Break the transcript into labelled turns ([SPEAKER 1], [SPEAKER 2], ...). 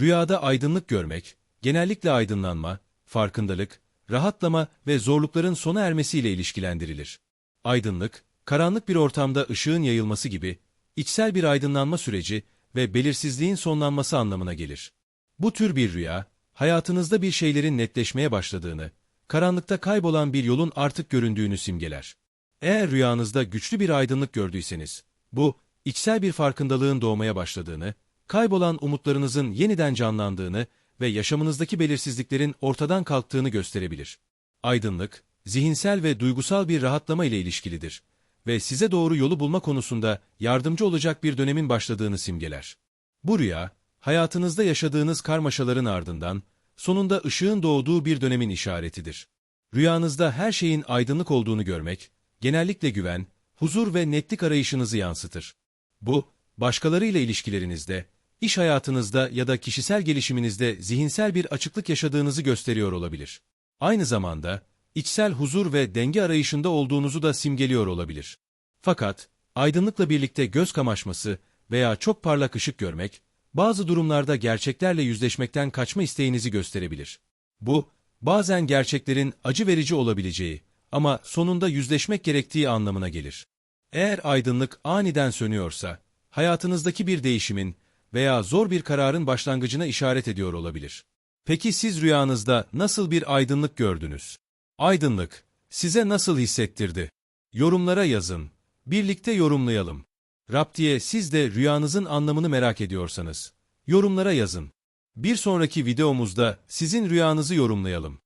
[SPEAKER 1] Rüyada aydınlık görmek, genellikle aydınlanma, farkındalık, rahatlama ve zorlukların sona ermesiyle ilişkilendirilir. Aydınlık, karanlık bir ortamda ışığın yayılması gibi, içsel bir aydınlanma süreci ve belirsizliğin sonlanması anlamına gelir. Bu tür bir rüya, hayatınızda bir şeylerin netleşmeye başladığını, karanlıkta kaybolan bir yolun artık göründüğünü simgeler. Eğer rüyanızda güçlü bir aydınlık gördüyseniz, bu, içsel bir farkındalığın doğmaya başladığını, kaybolan umutlarınızın yeniden canlandığını ve yaşamınızdaki belirsizliklerin ortadan kalktığını gösterebilir. Aydınlık, zihinsel ve duygusal bir rahatlama ile ilişkilidir ve size doğru yolu bulma konusunda yardımcı olacak bir dönemin başladığını simgeler. Bu rüya, hayatınızda yaşadığınız karmaşaların ardından, sonunda ışığın doğduğu bir dönemin işaretidir. Rüyanızda her şeyin aydınlık olduğunu görmek, genellikle güven, huzur ve netlik arayışınızı yansıtır. Bu, başkalarıyla ilişkilerinizde, iş hayatınızda ya da kişisel gelişiminizde zihinsel bir açıklık yaşadığınızı gösteriyor olabilir. Aynı zamanda, içsel huzur ve denge arayışında olduğunuzu da simgeliyor olabilir. Fakat, aydınlıkla birlikte göz kamaşması veya çok parlak ışık görmek, bazı durumlarda gerçeklerle yüzleşmekten kaçma isteğinizi gösterebilir. Bu, bazen gerçeklerin acı verici olabileceği ama sonunda yüzleşmek gerektiği anlamına gelir. Eğer aydınlık aniden sönüyorsa, hayatınızdaki bir değişimin veya zor bir kararın başlangıcına işaret ediyor olabilir. Peki siz rüyanızda nasıl bir aydınlık gördünüz? Aydınlık, size nasıl hissettirdi? Yorumlara yazın. Birlikte yorumlayalım. Raptiye siz de rüyanızın anlamını merak ediyorsanız, yorumlara yazın. Bir sonraki videomuzda sizin rüyanızı yorumlayalım.